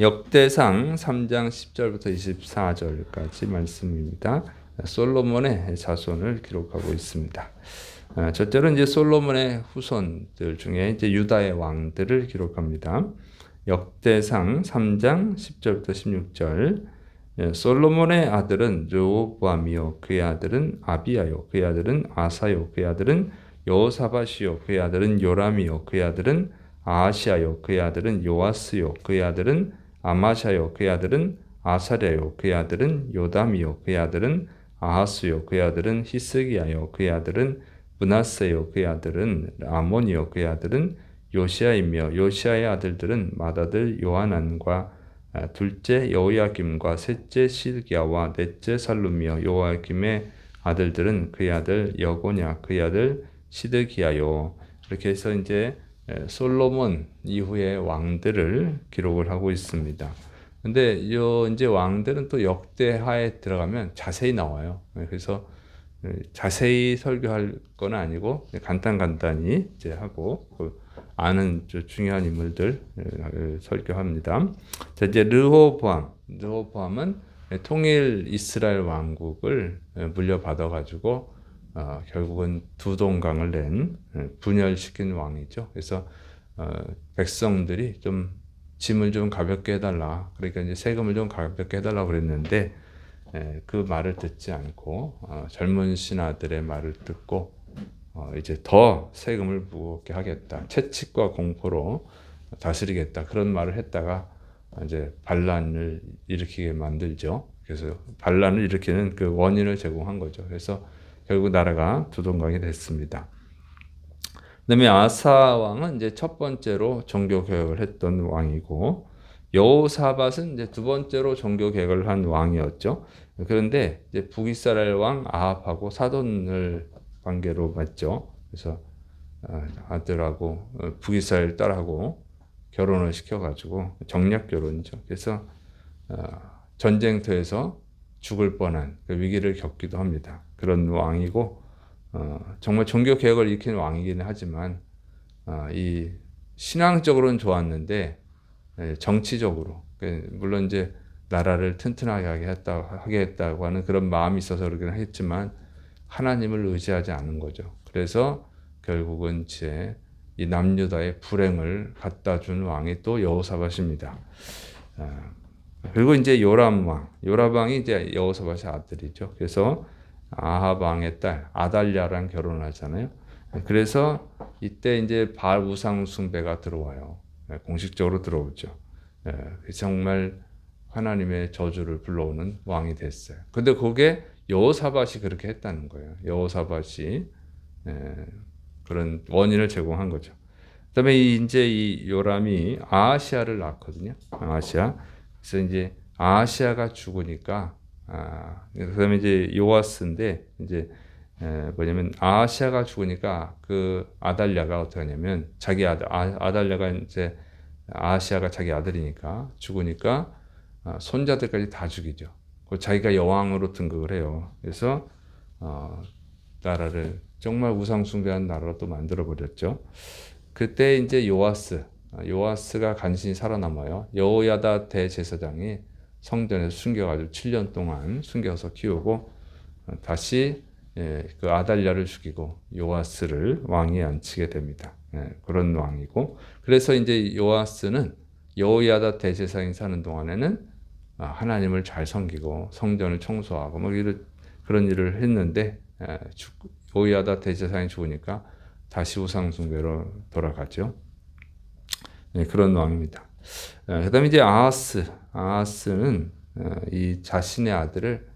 역대상 3장 10절부터 24절까지 말씀입니다. 솔로몬의 자손을 기록하고 있습니다. 아, 저절은 이제 솔로몬의 후손들 중에 이제 유다의 왕들을 기록합니다. 역대상 3장 10절부터 16절. 예, 솔로몬의 아들은 르호보암이요 그의 아들은 아비야요 그의 아들은 아사요 그의 아들은 여호사밧이요 그의 아들은 요람이요 그의 아들은 아하시아요 그의 아들은 요아스요 그의 아들은 아마샤요 그의 아들은 아사랴요 그의 아들은 요담이요 그의 아들은 아하스요 그의 아들은 히스기야요 그의 아들은 문하세요 그의 아들은 아몬이요 그의 아들은 요시아이며 요시아의 아들들은 맏아들 요하난과 아, 둘째 여호야김과 셋째 시드기야와 넷째 살룸이요 여호야김의 아들들은 그의 아들 여고냐 그의 아들 시드기야요. 이렇게 해서 이제 솔로몬 이후의 왕들을 기록을 하고 있습니다. 근데 요 이제 왕들은 또 역대하에 들어가면 자세히 나와요. 그래서 자세히 설교할 건 아니고 간단 간단히 이제 하고 그 아는 중요한 인물들 설교합니다. 자 이제 르호보암, 르호보암은 통일 이스라엘 왕국을 물려받아 가지고 어, 결국은 두 동강을 낸 분열시킨 왕이죠. 그래서 어, 백성들이 좀 짐을 좀 가볍게 해달라. 그러니까 이제 세금을 좀 가볍게 해달라 그랬는데 에, 그 말을 듣지 않고 어, 젊은 신하들의 말을 듣고 어, 이제 더 세금을 무겁게 하겠다. 채찍과 공포로 다스리겠다. 그런 말을 했다가 이제 반란을 일으키게 만들죠. 그래서 반란을 일으키는 그 원인을 제공한 거죠. 그래서 결국 나라가 두동강이 됐습니다. 그다음에 아사 왕은 이제 첫 번째로 종교 개혁을 했던 왕이고 여호사밧은 이제 두 번째로 종교 개혁을 한 왕이었죠. 그런데 이제 북이스라엘 왕 아합하고 사돈을 관계로 맞죠. 그래서 어, 아들하고 어, 북이스라엘 딸하고 결혼을 시켜가지고 정략 결혼이죠. 그래서 어, 전쟁터에서 죽을 뻔한 그 위기를 겪기도 합니다. 그런 왕이고 어, 정말 종교 개혁을 일으킨 왕이기는 하지만 어, 이 신앙적으로는 좋았는데 예, 정치적으로 그 물론 이제 나라를 튼튼하게 하게 했다 하게 했다고 하는 그런 마음이 있어서 그러긴 했지만 하나님을 의지하지 않은 거죠. 그래서 결국은 이제 이 남유다의 불행을 갖다 준 왕이 또 여호사밧입니다. 아, 그리고 이제 요람 왕, 요람 왕이 이제 여호사밧의 아들이죠. 그래서 아합 왕의 딸 아달랴랑 결혼하잖아요. 그래서 이때 이제 바알 우상 숭배가 들어와요. 예, 공식적으로 들어오죠. 예, 정말 하나님의 저주를 불러오는 왕이 됐어요. 근데 그게 여호사밧이 그렇게 했다는 거예요. 여호사밧이 예, 그런 원인을 제공한 거죠. 그다음에 이제 이 요람이 아시아를 낳거든요. 아시아. 그래서 이제 아시아가 죽으니까 아, 그다음에 이제 요아스인데 이제 에, 뭐냐면 아시아가 죽으니까 그 아달랴가 어떻게 하냐면 자기 아들 아, 달랴가 이제 아시아가 자기 아들이니까 죽으니까 아, 손자들까지 다 죽이죠. 그 자기가 여왕으로 등극을 해요. 그래서 어, 나라를 정말 우상 숭배한 나라로 또 만들어 버렸죠. 그때 이제 요아스 아, 요아스가 간신히 살아남아요. 여호야다 대제사장이 성전에서 숨겨가지고 7년 동안 숨겨서 키우고 어, 다시 예, 그 아달랴를 죽이고 요아스를 왕위에 앉히게 됩니다. 예, 그런 왕이고 그래서 이제 요아스는 여호야다 대제사장이 사는 동안에는 아, 하나님을 잘 섬기고 성전을 청소하고 뭐 이런 그런 일을 했는데 예, 여호야다 대제사장이 죽으니까 다시 우상 숭배로 돌아가죠. 그런 왕입니다. 그다음에 이제 아하스 아하스는 어, 이 자신의 아들을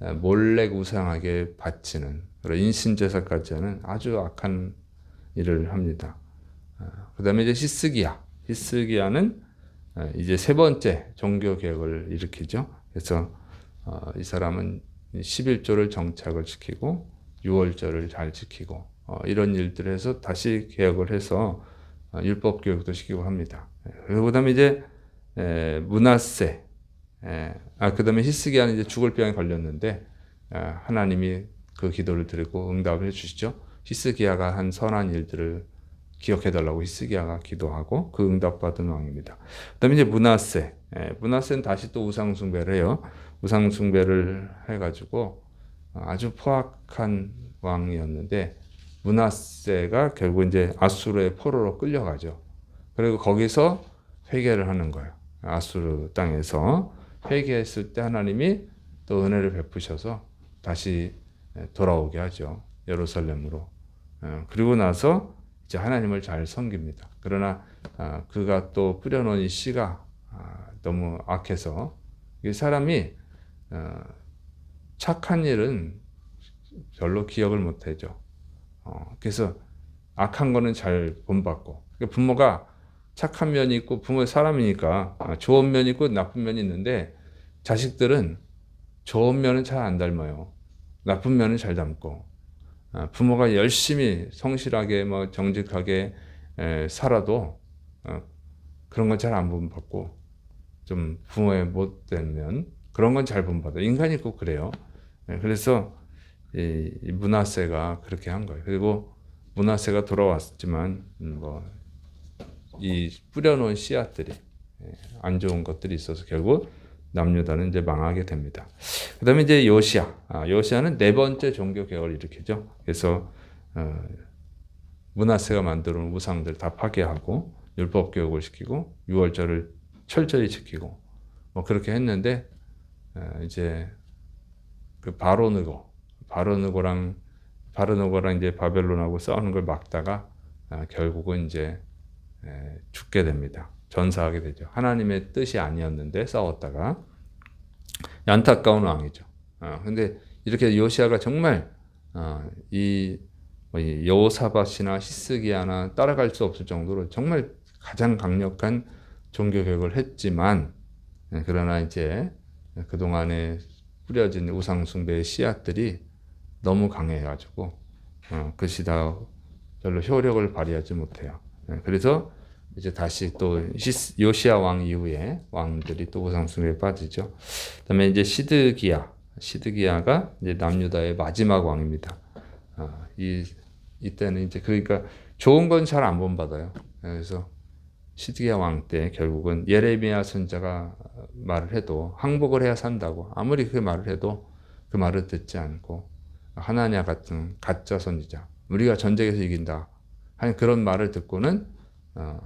어, 몰래 우상하게 바치는 그런 인신 제사까지 하는 아주 악한 일을 합니다. 어, 그 다음에 이제 히스기야. 히스기야는 이제 세 번째 종교 개혁을 일으키죠. 그래서 이 사람은 11조를 정착을 시키고 6월절을 잘 지키고 이런 일들을 해서 다시 개혁을 해서 율법 교육도 시키고 합니다. 그 다음에 이제 문하세, 아, 그 다음에 히스기야는 이제 죽을 병에 걸렸는데, 아, 하나님이 그 기도를 드리고 응답을 해주시죠. 히스기야가 한 선한 일들을 기억해달라고 히스기야가 기도하고 그 응답받은 왕입니다. 그 다음에 이제 문하세, 예, 문하세는 다시 또 우상 숭배를 해요. 우상 숭배를 해가지고 아주 포악한 왕이었는데 문하세가 결국 이제 아수르의 포로로 끌려가죠. 그리고 거기서 회개를 하는 거예요. 아수르 땅에서 회개했을 때 하나님이 또 은혜를 베푸셔서 다시 돌아오게 하죠. 예루살렘으로. 어, 그리고 나서 이제 하나님을 잘 섬깁니다. 그러나 아, 그가 또 뿌려놓은 이 씨가 아, 너무 악해서 이 사람이 어, 착한 일은 별로 기억을 못하죠. 어, 그래서 악한 거는 잘 본받고 그러니까 부모가 착한 면이 있고 부모 사람이니까 아, 좋은 면이 있고 나쁜 면이 있는데 자식들은 좋은 면은 잘 안 닮아요. 나쁜 면은 잘 닮고 아, 부모가 열심히 성실하게 뭐 정직하게 에, 살아도 어, 그런 건 잘 안 본받고 좀 부모의 못된 면 그런 건 잘 본받아. 인간이 꼭 그래요. 예, 그래서 이, 이 문하세가 그렇게 한 거예요. 그리고 문하세가 돌아왔지만 음, 뭐이 뿌려놓은 씨앗들이 예, 안 좋은 것들이 있어서 결국 남유다는 이제 망하게 됩니다. 그다음에 이제 요시아, 아, 요시아는 네 번째 종교 개혁을 일으키죠. 그래서 어, 문하세가 만들어놓은 우상들 다 파괴하고 율법 교육을 시키고 유월절을 철저히 지키고 뭐 그렇게 했는데 어, 이제 그 바로느고 바로느고랑 바로느고랑 이제 바벨론하고 싸우는 걸 막다가 아, 결국은 이제 에, 죽게 됩니다. 전사하게 되죠. 하나님의 뜻이 아니었는데 싸웠다가 안타까운 왕이죠. 아, 근데 이렇게 요시아가 정말 아, 이뭐 여호사밧이나 히스기야나 따라갈 수 없을 정도로 정말 가장 강력한 종교 개혁을 했지만 예, 그러나 이제 그 동안에 뿌려진 우상 숭배의 씨앗들이 너무 강해가지고 어, 그것이 다 별로 효력을 발휘하지 못해요. 예, 그래서 이제 다시 또 요시아 왕 이후에 왕들이 또 우상숭배에 빠지죠. 그다음에 이제 시드기야, 시드기야가 이제 남유다의 마지막 왕입니다. 아, 이 이때는 이제 그러니까 좋은 건 잘 안 본받아요. 그래서 시드기야 왕 때 결국은 예레미야 선자가 말을 해도 항복을 해야 산다고 아무리 그 말을 해도 그 말을 듣지 않고 하나냐 같은 가짜 선지자 우리가 전쟁에서 이긴다 하는 그런 말을 듣고는 어,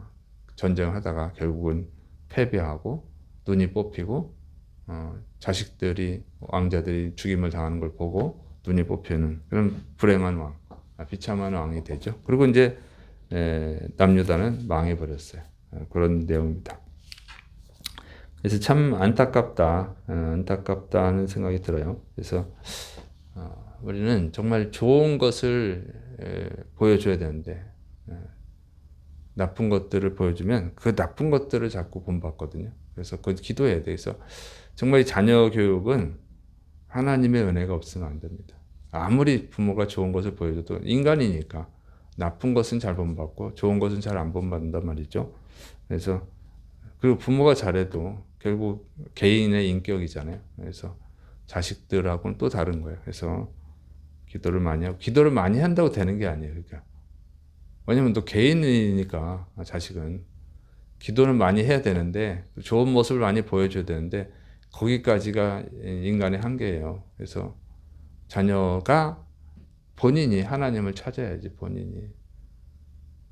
전쟁을 하다가 결국은 패배하고 눈이 뽑히고 어, 자식들이 왕자들이 죽임을 당하는 걸 보고 눈이 뽑히는 그런 불행한 왕, 아, 비참한 왕이 되죠. 그리고 이제 에, 남유다는 망해버렸어요. 어, 그런 내용입니다. 그래서 참 안타깝다, 어, 안타깝다 하는 생각이 들어요. 그래서 어, 우리는 정말 좋은 것을 에, 보여줘야 되는데 에, 나쁜 것들을 보여주면 그 나쁜 것들을 자꾸 본받거든요. 그래서 그 돼. 그래서 정말 자녀 교육은 하나님의 은혜가 없으면 안 됩니다. 아무리 부모가 좋은 것을 보여줘도 인간이니까 나쁜 것은 잘 본받고 좋은 것은 잘 안 본받는단 말이죠. 그래서 그리고 부모가 잘해도 결국 개인의 인격이잖아요. 그래서 자식들하고는 또 다른 거예요. 그래서 기도를 많이 하고 기도를 많이 한다고 되는 게 아니에요. 그러니까 왜냐면 또 개인이니까 자식은 기도는 많이 해야 되는데 좋은 모습을 많이 보여줘야 되는데 거기까지가 인간의 한계예요. 그래서 자녀가 본인이 하나님을 찾아야지 본인이.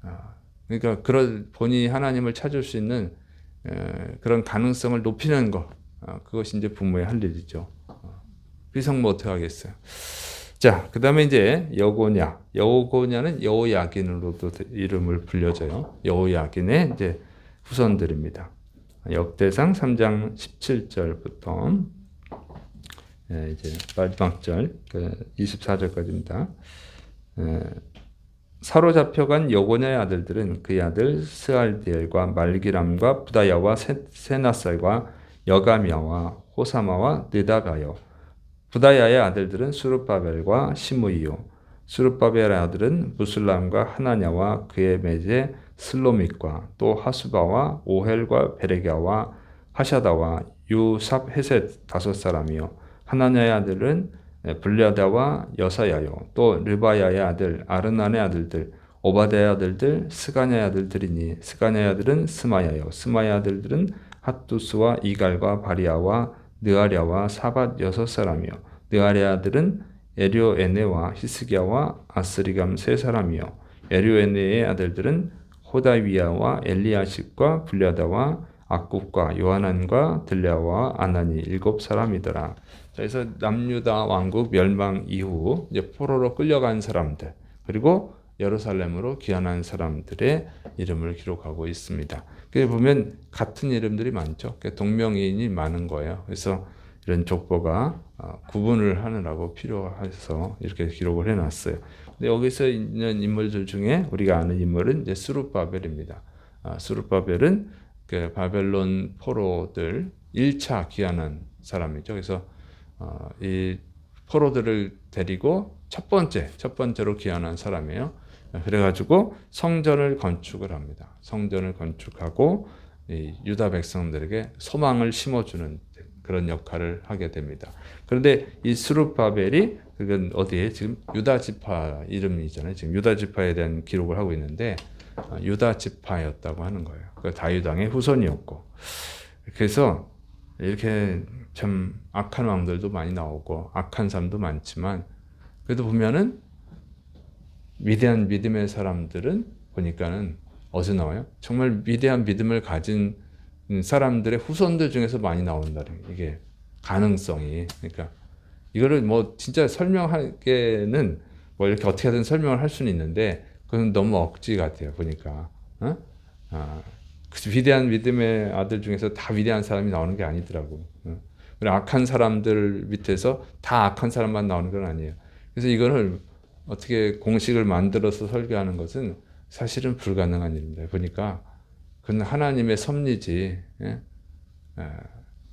아, 그러니까 그런 본인이 하나님을 찾을 수 있는 그런 가능성을 높이는 것 아, 그것이 이제 부모의 할 일이죠. 비성 뭐 어떻게 하겠어요. 자, 그 다음에 이제 여고냐. 여고냐는 여호야긴으로도 이름을 불려져요. 여호야긴의 이제 후손들입니다. 역대상 3장 17절부터 예, 이제 마지막 절, 24절까지입니다. 그 예, 사로잡혀간 여고냐의 아들들은 그의 아들 스알디엘과 말기람과 부다야와 세나살과 여가미야와 호사마와 느다가요 부다야의 아들들은 수르바벨과 시므이요. 수르바벨의 아들은 무슬람과 하나냐와 그의 매제 슬로믹과 또 하수바와 오헬과 베레가와 하샤다와 유삽 헤셋 다섯 사람이요. 하나냐의 아들은 블랴다와 여사야요. 또 르바야의 아들 아르난의 아들들 오바데의 아들들 스가냐의 아들들이니 스가냐의 아들은 스마야요. 스마야 아들들은 핫두스와 이갈과 바리아와 느아랴와 사밧 여섯 사람이요 느아랴들은 에료에네와 히스기야와 아스리감 세 사람이요 에료에네의 아들들은 호다위야와 엘리야십과 불ля다와 악굽과 요하난과 들랴와 아나니 일곱 사람이더라. 그래서 남유다 왕국 멸망 이후 이제 포로로 끌려간 사람들 그리고 예루살렘으로 귀환한 사람들의 이름을 기록하고 있습니다. 그 보면 같은 이름들이 많죠. 동명이인이 많은 거예요. 그래서 이런 족보가 어, 구분을 하느라고 필요해서 이렇게 기록을 해놨어요. 근데 여기서 있는 인물들 중에 우리가 아는 인물은 이제 수룹바벨입니다. 아, 수룹바벨은 그 바벨론 포로들 1차 귀환한 사람이죠. 그래서 어, 이 포로들을 데리고 첫 번째 첫 번째로 귀환한 사람이에요. 그래가지고 성전을 건축을 합니다. 성전을 건축하고 유다 백성들에게 소망을 심어주는 그런 역할을 하게 됩니다. 그런데 이 스룹바벨이 그건 어디에 지금 유다 지파 이름이잖아요. 지금 유다 지파에 대한 기록을 하고 있는데 아, 유다 지파였다고 하는 거예요. 그 다유당의 후손이었고 그래서 이렇게 참 악한 왕들도 많이 나오고 악한 사람도 많지만 그래도 보면은 위대한 믿음의 사람들은 보니까는 어디서 나와요? 정말 위대한 믿음을 가진 사람들의 후손들 중에서 많이 나온다는 이게 가능성이 그러니까 이거를 뭐 진짜 설명하기에는 뭐 이렇게 어떻게든 설명을 할 수는 있는데 그건 너무 억지 같아요 보니까 어? 아, 그 위대한 믿음의 아들 중에서 다 위대한 사람이 나오는 게 아니더라고. 어? 악한 사람들 밑에서 다 악한 사람만 나오는 건 아니에요. 그래서 이거를 어떻게 공식을 만들어서 설교하는 것은 사실은 불가능한 일입니다. 보니까 그건 하나님의 섭리지. 예? 예.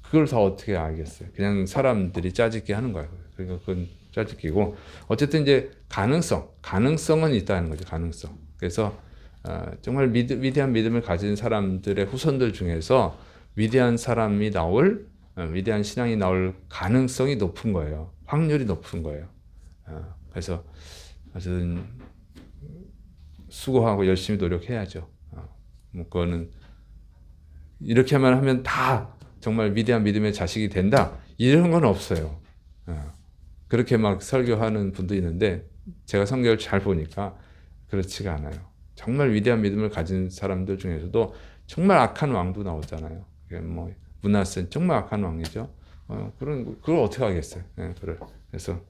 그걸 다 어떻게 알겠어요? 그냥 사람들이 짜집기 하는 거예요. 그러니까 그건 짜집기고 어쨌든 이제 가능성, 가능성은 있다는 거죠. 가능성. 그래서 어, 정말 믿, 위대 한 믿음을 가진 사람들의 후손들 중에서 위대한 사람이 나올 어, 위대한 신앙이 나올 가능성이 높은 거예요. 확률이 높은 거예요. 어, 그래서 어쨌든 수고하고 열심히 노력해야죠. 뭐 그거는 이렇게만 하면 다 정말 위대한 믿음의 자식이 된다 이런 건 없어요. 그렇게 막 설교하는 분도 있는데 제가 성경을 잘 보니까 그렇지가 않아요. 정말 위대한 믿음을 가진 사람들 중에서도 정말 악한 왕도 나오잖아요. 뭐 문하센 정말 악한 왕이죠. 어, 그런 그걸 어떻게 하겠어요? 네, 그래. 그래서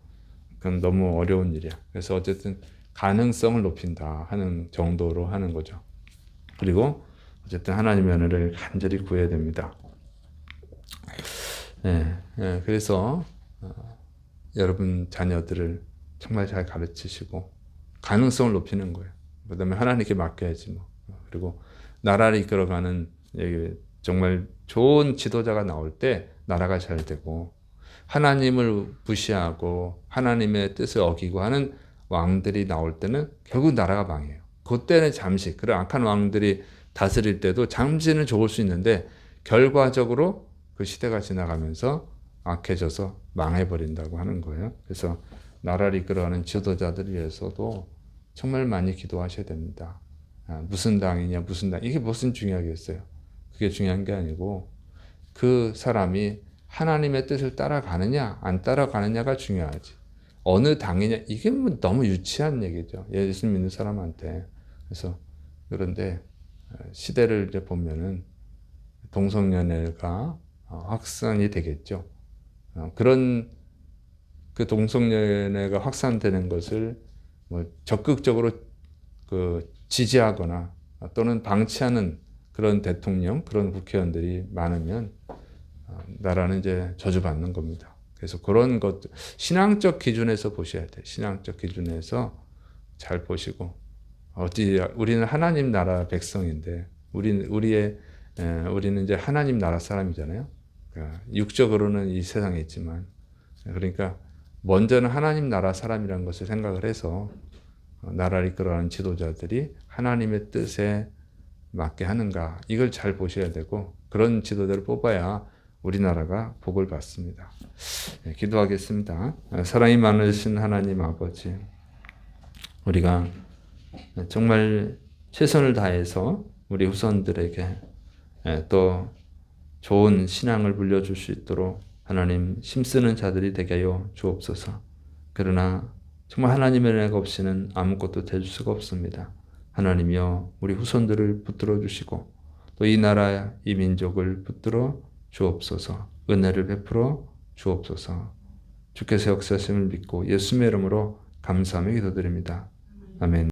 그건 너무 어려운 일이야. 그래서 어쨌든 가능성을 높인다 하는 정도로 하는 거죠. 그리고 어쨌든 하나님의 은혜를 간절히 구해야 됩니다. 네, 네, 그래서 어, 여러분 자녀들을 정말 잘 가르치시고 가능성을 높이는 거예요. 그다음에 하나님께 맡겨야지 뭐. 그리고 나라를 이끌어가는 정말 좋은 지도자가 나올 때 나라가 잘 되고 하나님을 무시하고 하나님의 뜻을 어기고 하는 왕들이 나올 때는 결국 나라가 망해요. 그때는 잠시 그런 악한 왕들이 다스릴 때도 잠시는 좋을 수 있는데 결과적으로 그 시대가 지나가면서 악해져서 망해버린다고 하는 거예요. 그래서 나라를 이끌어가는 지도자들 위해서도 정말 많이 기도하셔야 됩니다. 아, 무슨 당이냐, 무슨 당, 이게 무슨 중요하겠어요. 그게 중요한 게 아니고 그 사람이 하나님의 뜻을 따라가느냐, 안 따라가느냐가 중요하지. 어느 당이냐, 이게 뭐 너무 유치한 얘기죠. 예수 믿는 사람한테. 그래서 그런데 어, 시대를 이제 보면은 동성연애가 어, 확산이 되겠죠. 어, 그런 그 동성연애가 확산되는 것을 뭐 적극적으로 그 지지하거나 또는 방치하는 그런 대통령, 그런 국회의원들이 많으면 어, 나라는 이제 저주받는 겁니다. 그래서 그런 것 신앙적 기준에서 보셔야 돼. 신앙적 기준에서 잘 보시고 어디 우리는 하나님 나라 백성인데 우리 우리의 에, 우리는 이제 하나님 나라 사람이잖아요. 그러니까 육적으로는 이 세상에 있지만 그러니까 먼저는 하나님 나라 사람이라는 것을 생각을 해서 어, 나라를 이끌어가는 지도자들이 하나님의 뜻에 맞게 하는가 이걸 잘 보셔야 되고 그런 지도자를 뽑아야 우리나라가 복을 받습니다. 네, 기도하겠습니다. 어, 사랑이 많으신 하나님 아버지, 우리가 정말 최선을 다해서 우리 후손들에게 예, 또 좋은 신앙을 물려줄 수 있도록 하나님 힘쓰는 자들이 되게 하여 주옵소서. 그러나 정말 하나님의 은혜가 없이는 아무것도 될 수가 없습니다. 하나님이여 우리 후손들을 붙들어 주시고 또 이 나라 이 민족을 붙들어 주옵소서. 은혜를 베풀어 주옵소서. 주께서 역사하심을 믿고 예수의 이름으로 감사하며 기도드립니다. 아멘.